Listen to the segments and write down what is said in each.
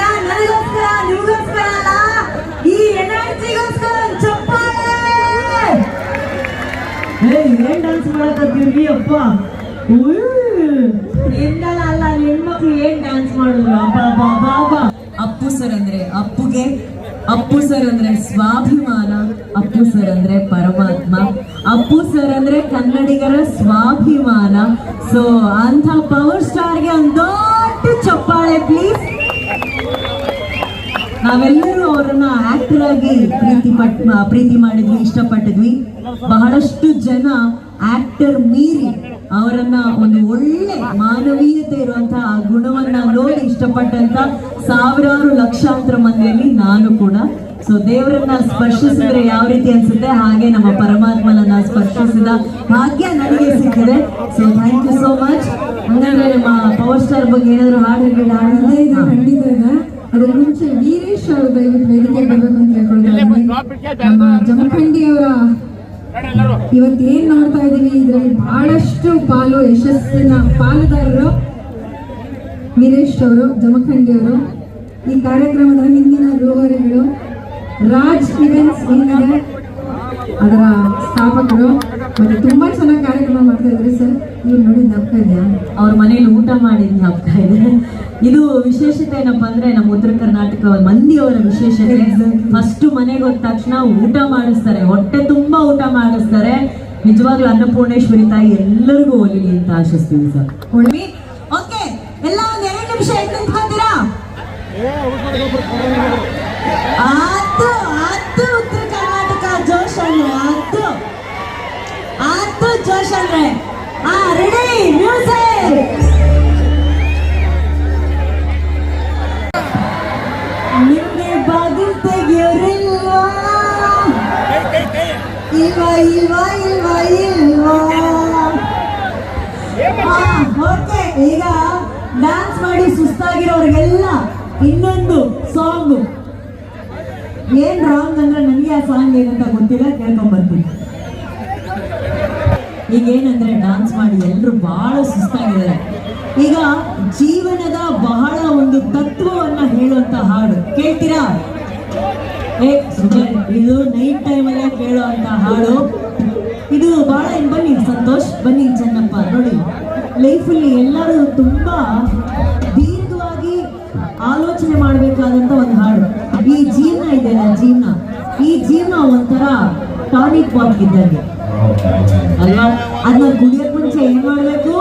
ಯಾರಿಗೋಸ್ಕರ ನಿಮಗೋಸ್ಕರ ಅಲ್ಲ, ಈ ಎನರ್ಜಿಗೋಸ್ಕರ ಚಪ್ಪಾಳೆ! ಏನ್ ಡಾನ್ಸ್ ಮಾಡಕತ್ತೀರಿ ಅಪ್ಪ? ಎಂದಲ್ಲ ಅಲ್ಲ, ಹೆಣ್ಮಕ್ಳು ಏನ್ ಡಾನ್ಸ್ ಮಾಡಿದ್ರು? ಬಾಬಾ ಬಾಬಾ ಅಪ್ಪು ಸರ್ ಅಂದ್ರೆ ಅಪ್ಪುಗೆ, ಅಪ್ಪು ಸರ್ ಅಂದ್ರೆ ಸ್ವಾಭಿಮಾನ, ಅಪ್ಪು ಸರ್ ಅಂದ್ರೆ ಪರಮಾತ್ಮ, ಅಪ್ಪು ಸರ್ ಅಂದ್ರೆ ಕನ್ನಡಿಗರ ಸ್ವಾಭಿಮಾನ. ಸೊ ಅಂತ ಪವರ್ ಸ್ಟಾರ್ಗೆ ಒಂದು ನಾವೆಲ್ಲರೂ ಅವರನ್ನ ಆಕ್ಟರ್ ಆಗಿ ಪ್ರೀತಿ ಪಟ್ ಪ್ರೀತಿ ಮಾಡಿದ್ವಿ, ಇಷ್ಟಪಟ್ಟಿದ್ವಿ. ಬಹಳಷ್ಟು ಜನ ಆಕ್ಟರ್ ಮೀರಿ ಅವರನ್ನ ಒಂದು ಒಳ್ಳೆ ಮಾನವೀಯತೆ ಇರುವಂತಹ ಗುಣವನ್ನ ನೋಡಿ ಇಷ್ಟಪಟ್ಟಂತ ಸಾವಿರಾರು ಲಕ್ಷಾಂತರ ಮಂದಿಯಲ್ಲಿ ನಾನು ಕೂಡ. ಸೊ ದೇವರನ್ನ ಸ್ಪರ್ಶಿಸಿದ್ರೆ ಯಾವ ರೀತಿ ಅನ್ಸುತ್ತೆ? ಹಾಗೆ ನಮ್ಮ ಪರಮಾತ್ಮನನ್ನ ಸ್ಪರ್ಶಿಸಿದ ಭಾಗ್ಯ ನನಗೆ ಸಿಕ್ಕಿದೆ. So thank you so much ಹಂಗಂದ್ರೆ ನಮ್ಮ ಪವರ್ ಸ್ಟಾರ್ ಬಗ್ಗೆ ಏನಾದ್ರು ಹಾಡು ಇದೆ. ಅದ್ರ ಮುಂಚೆ ವೀರೇಶ್ ಅವರು ದಯವಿಟ್ಟು ವೇದಿಕೆ ಬರ್ಬೇಕು ಅಂತ ಕೇಳ್ಕೊಳ್ತಾ ನಮ್ಮ ಜಮಖಂಡಿ ಅವರ ಇವತ್ತು ಏನ್ ನೋಡ್ತಾ ಇದೀವಿ ಇದ್ರಲ್ಲಿ ಬಹಳಷ್ಟು ಪಾಲು ಯಶಸ್ಸಿನ ಪಾಲುದಾರರು ವೀರೇಶ್ ಅವರು ಜಮಖಂಡಿ ಅವರು ಈ ಕಾರ್ಯಕ್ರಮದ ಹಿಂದಿನ ರೂವಾರಿಗಳು ರಾಜ್ ಇವೆಂಟ್ಸ್ ಏನಿದೆ? ಅದರ ಸ್ಥಾಪಕರು ಮತ್ತೆ ತುಂಬಾ ಚೆನ್ನಾಗಿ ಕಾರ್ಯಕ್ರಮ ಮಾಡ್ತಾ ಇದ್ರಿ ಸರ್ ನೀವು ನೋಡಿ ನಗ್ತಾ ಇದೆಯಾ ಅವ್ರ ಮನೇಲಿ ಊಟ ಮಾಡಿ ಜ್ಞಾಪಕ ಇದೆ. ಇದು ವಿಶೇಷತೆ ಏನಪ್ಪಾ ಅಂದ್ರೆ ನಮ್ಮ ಉತ್ತರ ಕರ್ನಾಟಕ ಮಂದಿಯವರ ವಿಶೇಷತೆ. ಫಸ್ಟ್ ಮನೆಗೆ ಹೋದ ತಕ್ಷಣ ಊಟ ಮಾಡಿಸ್ತಾರೆ. ಹೊಟ್ಟೆ ತುಂಬಾ ಊಟ ಮಾಡಿಸ್ತಾರೆ. ನಿಜವಾಗ್ಲೂ ಅನ್ನಪೂರ್ಣೇಶ್ವರಿ ತಾಯಿ ಎಲ್ಲರಿಗೂ ಒಲಿಲಿ ಅಂತ ಆಶಿಸ್ತೀವಿ ಸರ್. ಹೋಗಿ ಓಕೆ ಎಲ್ಲ ಒಂದ್ ಎರಡು ನಿಮಿಷ ಎದ್ದು ನಿಂತ್ಕೊಂತೀರಾ ನಿಮ್ಗೆ ಬಾಗಿಲು ತೆಗಿಯೋರಿಲ್ವಾ? ಇಲ್ವಾ ಇಲ್ವಾ ಇಲ್ವಾ? ಇಲ್ವಾ ಓಕೆ, ಈಗ ಡ್ಯಾನ್ಸ್ ಮಾಡಿ ಸುಸ್ತಾಗಿರೋರಿಗೆಲ್ಲ ಇನ್ನೊಂದು ಸಾಂಗ್ ಏನ್ ರಾಂಗ್ ಅಂದ್ರೆ ನನಗೆ ಆ ಸಾಂಗ್ ಏನಂತ ಗೊತ್ತಿಲ್ಲ, ಕೇಳ್ಕೊಂಡ್ ಬರ್ತೀನಿ. ಈಗ ಏನಂದ್ರೆ ಡ್ಯಾನ್ಸ್ ಮಾಡಿ ಎಲ್ಲರೂ ಬಹಳ ಸುಸ್ತಾಗಿದ್ದಾರೆ. ಈಗ ಜೀವನದ ಬಹಳ ಒಂದು ತತ್ವವನ್ನ ಹೇಳುವಂತ ಹಾಡು. ಕೇಳ್ತೀರಾ? ಇದು ನೈಟ್ ಟೈಮಲ್ಲೇ ಕೇಳುವಂತ ಹಾಡು. ಇದು ಬಹಳ ಬನ್ನಿ, ಸಂತೋಷ್, ಬನ್ನಿ ಚೆನ್ನಪ್ಪ, ನೋಡಿ. ಲೈಫಲ್ಲಿ ಎಲ್ಲರೂ ತುಂಬಾ ದೀರ್ಘವಾಗಿ ಆಲೋಚನೆ ಮಾಡಬೇಕಾದಂತ ಒಂದು ಹಾಡು. ಈ ಜೀವನ ಇದೆಯಲ್ಲ ಜೀವನ ಈ ಜೀವನ ಒಂಥರ ಟಾನಿಕ್ ವಾಕ್ ಇದ್ದಂಗೆ. ಅಲ್ವಾ ಅದನ್ನ ಕುಡಿಯಕ್ ಮುಂಚೆ ಏನ್ ಮಾಡ್ಬೇಕು?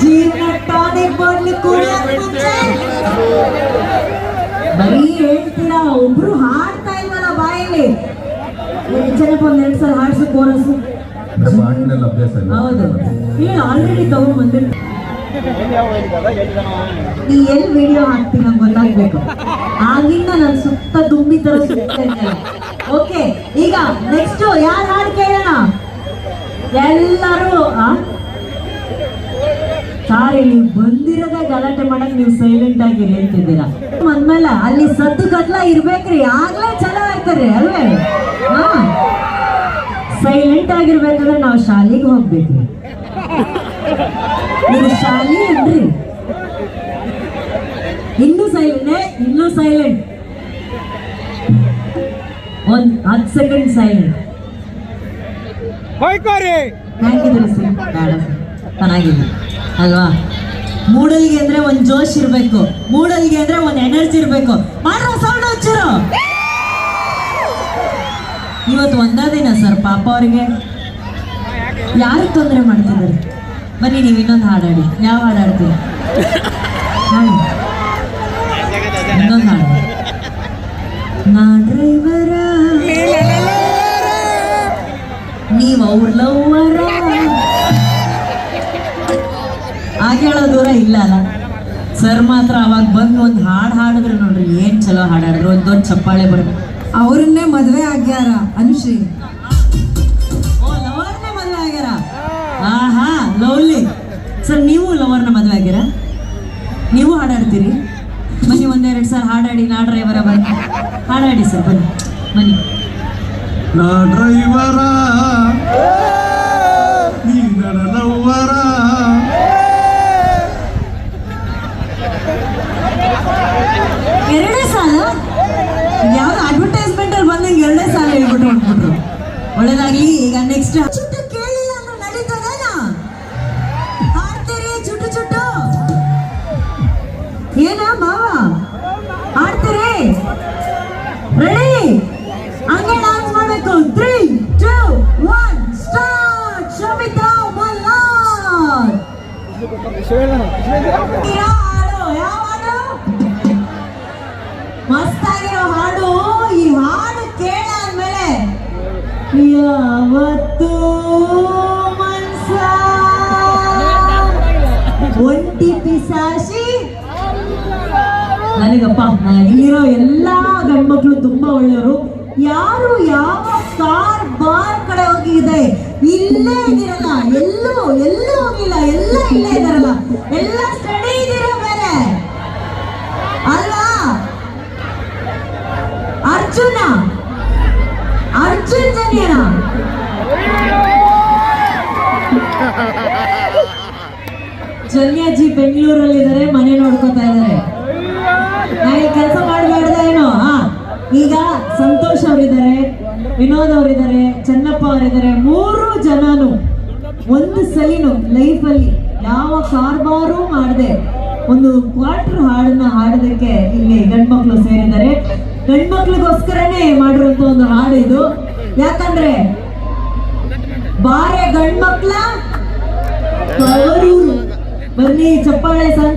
ಜೀವನ ಟಾನಿಕ್ ಬಾಟ್ಲಿ ಕುಡಿಯಕ್ ಮುಂಚೆ? ಬರೀ ಹೇಳ್ತೀರಾ ಒಬ್ರು ಹಾಡ್ತಾ ಇಲ್ವಲ್ಲ ಬಾಯಲ್ಲಿ? ಚೆನ್ನಪ್ಪ ಒಂದ್ ಎರಡು ಸಲ ಹಾಡ್ಸು ಕೋರಸು. ಹೌದು. ಇಲ್ಲ ಆಲ್ರೆಡಿ ತಗೊಂಡ್ ಬಂದಿರ್ ನೀ ಎಲ್ಲಿ ವಿಡಿಯೋ ಹಾಕ್ತೀನಿ ನಂಗೆ ಗೊತ್ತಾಗ್ಬೇಕು? ಆಗಿಂದ ನನ್ ಸುತ್ತ ತುಂಬಿ ತರ ಸುತ್ತ ಓಕೆ ಈಗ ನೆಕ್ಸ್ಟ್ ಯಾರು ಹಾಡು ಕೇಳೋಣ? ಎಲ್ಲರೂ? ಸಾರಿ ನೀವು ಬಂದಿರೋದೇ ಗಲಾಟೆ ಮಾಡಕ್ ನೀವು ಸೈಲೆಂಟ್ ಆಗಿ ಹೇಳ್ತಿದ್ದೀರಾ? ಅಂದ್ಮೇಲೆ ಅಲ್ಲಿ ಸದ್ದು ಗದ್ಲ ಇರ್ಬೇಕ್ರಿ, ಆಗ್ಲೇ ಚಲೋ ಆಗ್ತಾರೆ ಅಲ್ವೇ? ಹಾ ಸೈಲೆಂಟ್ ಆಗಿರ್ಬೇಕಂದ್ರೆ ನಾವು ಶಾಲೆಗೆ ಹೋಗ್ಬೇಕ್ರಿ. ನೀವು ಶಾಲೆ ಏನ್ರಿ? ಇನ್ನೂ ಸೈಲೆಂಟ್ ಇನ್ನೂ ಸೈಲೆಂಟ್ ಒಂದ್ ಹತ್ತು ಸೆಕೆಂಡ್ ಸೈಲೆಂಟ್ ಹೇಗಿದ್ದೀರಿ ಸರ್ ಬೇಡ ಚೆನ್ನಾಗಿದೆ. ಅಲ್ವಾ? ಮೂಡಲ್ಗೆ ಅಂದ್ರೆ ಒಂದು ಜೋಶ್ ಇರ್ಬೇಕು. ಮೂಡಲ್ಗೆ ಅಂದ್ರೆ ಒಂದ್ ಎನರ್ಜಿ ಇರಬೇಕು. ಮಾಡ್ರೋ ಸೌಂಡ್ ಹಚ್ಚಿರು ಇವತ್ತು ಒಂದೇ ದಿನ ಸರ್ ಪಾಪ ಅವ್ರಿಗೆ. ಯಾರು ತೊಂದರೆ ಮಾಡ್ತಿದ್ದಾರೆ? ಬನ್ನಿ ನೀವು ಇನ್ನೊಂದು ಹಾಡಾಡಿ. ಯಾವ ಹಾಡಾಡ್ತೀರಿ ಹಾಡಿ. ಸರ್ ಮಾತ್ರ ಅವಾಗ ಬಂದು ಒಂದು ಹಾಡು ಹಾಡಿದ್ರು ನೋಡ್ರಿ, ಏನ್ ಚಲೋ ಹಾಡಾಡ್ರು ಒಂದು ದೊಡ್ಡ ಚಪ್ಪಾಳೆ ಬರ್ಬೇಕು ಅವರನ್ನೇ ಮದ್ವೆ ಆಗ್ಯಾರ, ಅನುಶ್ರೀ. ಲವರ್ನೇ ಮದುವೆ ಆಗ್ಯಾರ? ಆಹಾ, ಲವ್ಲಿ. ಸರ್, ನೀವು ಲವರ್ನ ಮದುವೆ ಆಗ್ಯಾರ ನೀವು ಹಾಡಾಡ್ತೀರಿ? ಬನ್ನಿ, ಒಂದೆರಡು ಸರ್ ಹಾಡಾಡಿ, ನಾ ಡ್ರೈವರ ಬನ್ನಿ. ಹಾಡಾಡಿ ಸರ್, ಬನ್ನಿ. ಬನ್ನಿ. ನಾ ಡ್ರೈವರ. ಒಳ್ಳೇದಾಗ್ಲಿ ಈಗ ನೆಕ್ಸ್ಟ್ ಚುಟ್ಟು ಕೇಳಿಲ್ಲ ಅಂದ್ರೆ ನಡೀತದನ ಆಡ್ತೀರಿ ಚುಟ್ಟು ಚುಟ್ಟು ಏನ ಮಾವ? ಆಡ್ತೀರಿ? ರೆಡಿ ಹಂಗೆ ಡಾನ್ಸ್ ಮಾಡಬೇಕು. Three two one start Shobhita Mallar. ಯಾವತ್ತೂ ಮನ್ಸ? ಒಂಟಿ ಪಿಸಾಶಿ ನನಗಪ್ಪ ಇಲ್ಲಿರೋ ಎಲ್ಲಾ ಗಂಡ್ಮಕ್ಳು ತುಂಬಾ ಒಳ್ಳೆಯವರು. ಯಾರು ಯಾವ ಕಾರ್, ಬಾರ್ ಕಡೆ ಹೋಗಿದೆ ಇಲ್ಲೇ ಇದಿರಲ್ಲ ಎಲ್ಲೂ ಎಲ್ಲೂ ಹೋಗಿಲ್ಲ, ಎಲ್ಲ ಇಲ್ಲೇ ಇದಾರಲ್ಲ ಎಲ್ಲ ಸ್ಟಡಿ ಇದೀರ ಬೇರೆ? ಅಲ್ವಾ? ಅರ್ಜುನ ಅರ್ಜುನ್ ಜನ್ಯನ. ಜನ್ಯಾಜಿ ಬೆಂಗಳೂರಲ್ಲಿ ಇದಾರೆ ಮನೆ ನೋಡ್ಕೊತಾ ಇದ್ದಾರೆ. ನಾ ಇಲ್ಲಿ ಕೆಲಸ ಮಾಡಬೇಡ್ದ ಏನೋ? ಈಗ ಸಂತೋಷ್ ಅವರಿದ್ದಾರೆ, ವಿನೋದ್ ಅವರಿದ್ದಾರೆ, ಚೆನ್ನಪ್ಪ ಅವರಿದ್ದಾರೆ. ಮೂರು ಜನನು ಒಂದು ಸಲಿನು ಲೈಫಲ್ಲಿ ಯಾವ ಕಾರ್ಬಾರು ಮಾಡದೆ. ಒಂದು ಕ್ವಾರ್ಟರ್ ಹಾಡನ್ನ ಹಾಡೋದಕ್ಕೆ ಇಲ್ಲಿ ಗಂಡ್ಮಕ್ಳು ಸೇರಿದ್ದಾರೆ. ಗಂಡ್ಮಕ್ಳಿಗೋಸ್ಕರನೇ ಮಾಡಿರುವಂತ ಒಂದು ಹಾಡು ಇದು. ಯಾಕಂದ್ರೆ ಬಾರೆ ಗಂಡ್ಮಕ್ಳ ಮಕ್ಳ ಬನ್ನಿ ಚಪ್ಪಾಳೆ ಸಂತೋಷ್.